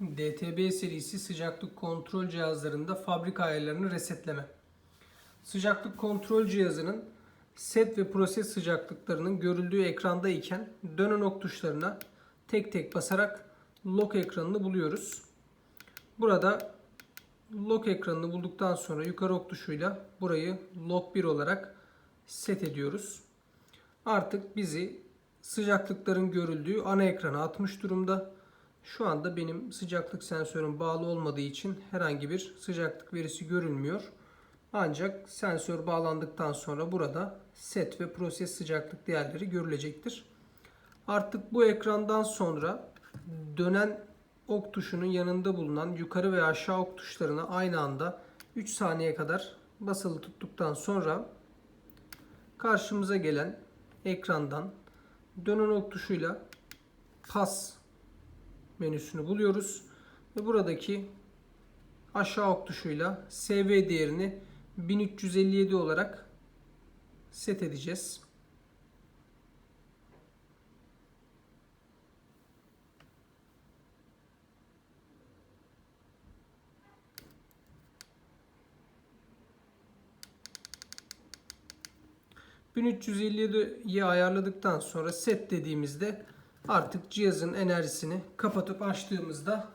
DTB serisi sıcaklık kontrol cihazlarında fabrika ayarlarını resetleme. Sıcaklık kontrol cihazının set ve proses sıcaklıklarının görüldüğü ekranda iken dönen ok tuşlarına tek tek basarak lock ekranını buluyoruz. Burada lock ekranını bulduktan sonra yukarı ok tuşuyla burayı lock 1 olarak set ediyoruz. Artık bizi sıcaklıkların görüldüğü ana ekrana atmış durumda. Şu anda benim sıcaklık sensörüm bağlı olmadığı için herhangi bir sıcaklık verisi görülmüyor. Ancak sensör bağlandıktan sonra burada set ve proses sıcaklık değerleri görülecektir. Artık bu ekrandan sonra dönen ok tuşunun yanında bulunan yukarı ve aşağı ok tuşlarına aynı anda 3 saniye kadar basılı tuttuktan sonra karşımıza gelen ekrandan dönen ok tuşuyla pas menüsünü buluyoruz ve buradaki aşağı ok tuşuyla SV değerini 1357 olarak set edeceğiz. ...1357'yi ayarladıktan sonra set dediğimizde artık cihazın enerjisini kapatıp açtığımızda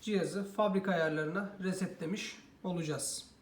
cihazı fabrika ayarlarına resetlemiş olacağız.